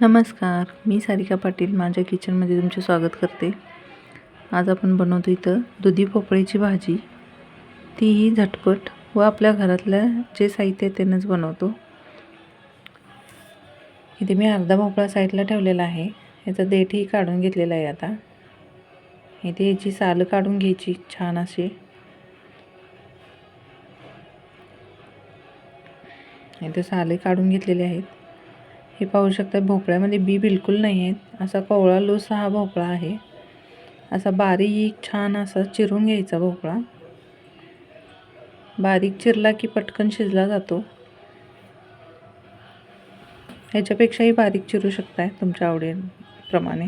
नमस्कार मी सारिका पाटील माझ्या किचनमध्ये तुमचे स्वागत करते. आज आपण बनवतो इथं दुधी भोपळ्याची भाजी. तीही झटपट व आपल्या घरातलं जे साहित्य आहे त्यानंच बनवतो. इथे मी अर्धा भोपळा साईडला ठेवलेला आहे. याचं देठही काढून घेतलेला आहे आता. इथे याची सालं काढून घ्यायची छान अशी. इथे साले काढून घेतलेले आहेत. हे पाहू शकता भोपळ्यामध्ये बी बिलकुल नाही आहेत. असा कोवळा लूस हा भोपळा आहे. असा बारीक छान असा चिरून घ्यायचा भोपळा. बारीक चिरला की पटकन शिजला जातो. ह्याच्यापेक्षाही बारीक चिरू शकताय तुमच्या आवडीप्रमाणे.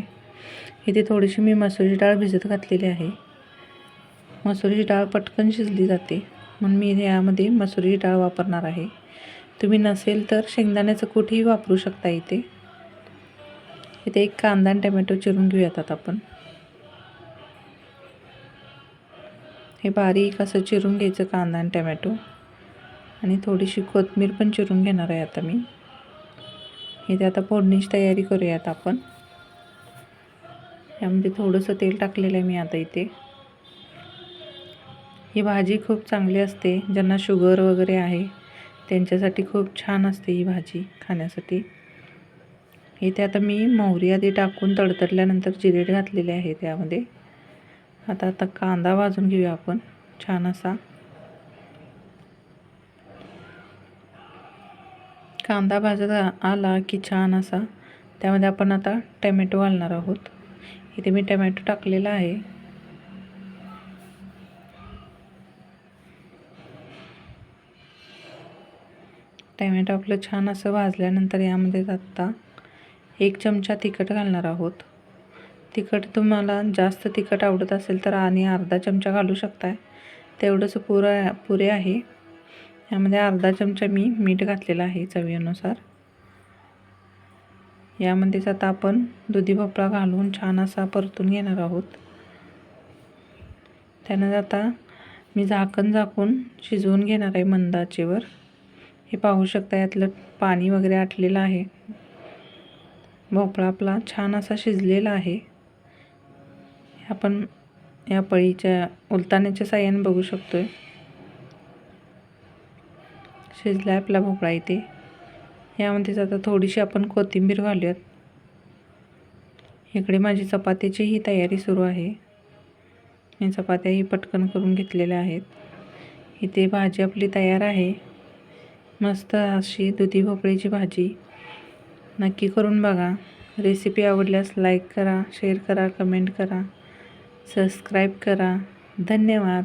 इथे थोडीशी मी मसुरी डाळ भिजत घातलेली आहे. मसुरी डाळ पटकन शिजली जाते. म्हणून मी यामध्ये मसुरी डाळ वापरणार आहे. तुम्ही नसेल तर शेंगदाण्याचं कुठेही वापरू शकता इथे. इथे एक कांदा आणि टमॅटो चिरून घेऊयात आता आपण. हे बारीक असं चिरून घ्यायचं कांदा आणि टमॅटो. आणि थोडीशी कोथमीर पण चिरून घेणार आहे आता मी. इथे आता फोडणीची तयारी करूयात आपण. यामध्ये थोडंसं तेल टाकलेलं आहे मी आता इथे. ही भाजी खूप चांगली असते ज्यांना शुगर वगैरे आहे. त्यांच्यासाठी खूप छान असते ही भाजी खाण्यासाठी. इथे आता मी मोहरी आधी टाकून तडतडल्यानंतर जिरेट घातलेले आहे त्यामध्ये. आता आता कांदा भाजून घेऊया आपण छान असा. कांदा भाजत आला की छान असा. त्यामध्ये आपण आता टमॅटो घालणार आहोत. इथे मी टमॅटो टाकलेला आहे. टमॅटो आपलं छान असं भाजल्यानंतर यामध्ये आत्ता एक चमचा तिखट घालणार आहोत. तिखट तुम्हाला जास्त तिखट आवडत असेल तर आणि अर्धा चमचा घालू शकताय. तेवढंच पुरं पुरे आहे. यामध्ये अर्धा चमचा मी मीठ घातलेलं आहे चवीनुसार. यामध्येच आता आपण दुधी भोपळा घालून छान असा परतून घेणार आहोत. त्यानं आता मी झाकण झाकून शिजवून घेणार आहे मंदाचेवर. हे पाहू शकता यातलं पाणी वगैरे आटलेलं आहे. भोपळा आपला छान असा शिजलेला आहे. आपण या पळीच्या उलताण्याच्या साह्याने बघू शकतो आहे शिजला आपला भोपळा इथे. यामध्येच आता थोडीशी आपण कोथिंबीर घालूयात. इकडे माझी चपात्याचीही तयारी सुरू आहे. मी चपात्याही पटकन करून घेतलेल्या आहेत. इथे भाजी आपली तयार आहे. मस्त अशी दुधी भोपळीची भाजी. नक्की करून बघा. रेसिपी आवडल्यास लाईक करा शेअर करा कमेंट करा. सबस्क्राईब करा. धन्यवाद.